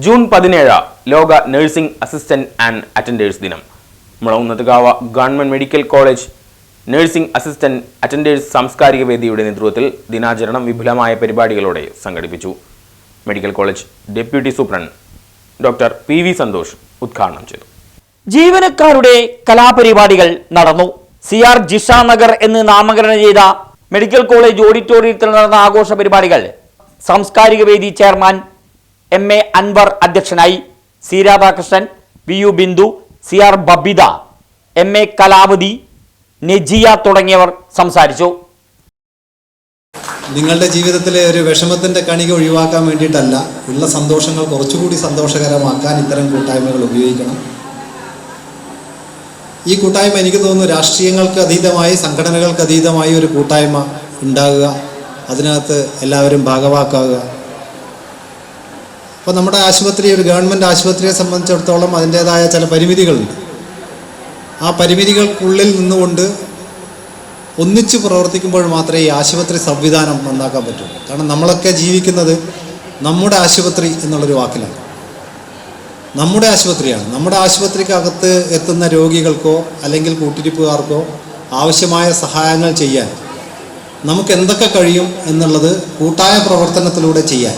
June പതിനേഴ് ലോക nursing assistant and attenders ദിനം. Mulankunnathukavu government medical college nursing assistant attenders സാംസ്കാരിക വേദിയുടെ നേതൃത്വത്തിൽ ദിനാചരണം വിപുലമായ പരിപാടികളോടെ സംഘടിപ്പിച്ചു. Medical college deputy superintendent doctor P V Santhosh ഉദ്ഘാടനം ചെയ്തു. ജീവനക്കാരുടെ കലാപരിപാടികൾ നടന്നു. സി ആർ ജിഷ നഗർ എന്ന് നാമകരണം ചെയ്ത മെഡിക്കൽ കോളേജ് ഓഡിറ്റോറിയത്തിൽ നടന്ന ആഘോഷ പരിപാടികൾ. സാംസ്കാരിക വേദി ചെയർമാൻ എം എ അൻവർ അധ്യക്ഷനായി C Radhakrishnan V U Bindu C R Babitha M A Kalavathi Nejiya തുടങ്ങിയവർ സംസാരിച്ചു. നിങ്ങളുടെ ജീവിതത്തിലെ ഒരു വിഷമത്തിന്റെ കണിക ഒഴിവാക്കാൻ വേണ്ടിയിട്ടല്ല ഉള്ള സന്തോഷങ്ങൾ കുറച്ചുകൂടി സന്തോഷകരമാക്കാൻ ഇത്തരം കൂട്ടായ്മകൾ ഉപയോഗിക്കണം. ഈ കൂട്ടായ്മ എനിക്ക് തോന്നുന്നു രാഷ്ട്രീയങ്ങൾക്ക് അതീതമായി സംഘടനകൾക്ക് അതീതമായി ഒരു കൂട്ടായ്മ ഉണ്ടാകുക അതിനകത്ത് എല്ലാവരും ഭാഗവാക്കാവുക അപ്പോൾ നമ്മുടെ ആശുപത്രി ഒരു ഗവൺമെന്റ് ആശുപത്രിയെ സംബന്ധിച്ചിടത്തോളം അതിന്റേതായ ചില പരിമിതികളുണ്ട്. ആ പരിമിതികൾക്കുള്ളിൽ നിന്നുകൊണ്ട് ഒന്നിച്ച് പ്രവർത്തിക്കുമ്പോൾ മാത്രമേ ഈ ആശുപത്രി സംവിധാനം നന്നാക്കാൻ പറ്റുള്ളൂ കാരണം നമ്മളൊക്കെ ജീവിക്കുന്നത് നമ്മുടെ ആശുപത്രി എന്നുള്ളൊരു വാക്കിലാണ്. നമ്മുടെ ആശുപത്രിയാണ്. നമ്മുടെ ആശുപത്രിക്കകത്ത് എത്തുന്ന രോഗികൾക്കോ അല്ലെങ്കിൽ കൂട്ടിരിപ്പുകാർക്കോ ആവശ്യമായ സഹായങ്ങൾ ചെയ്യാൻ നമുക്ക് എന്തൊക്കെ കഴിയും എന്നുള്ളത് കൂട്ടായ പ്രവർത്തനത്തിലൂടെ ചെയ്യാൻ.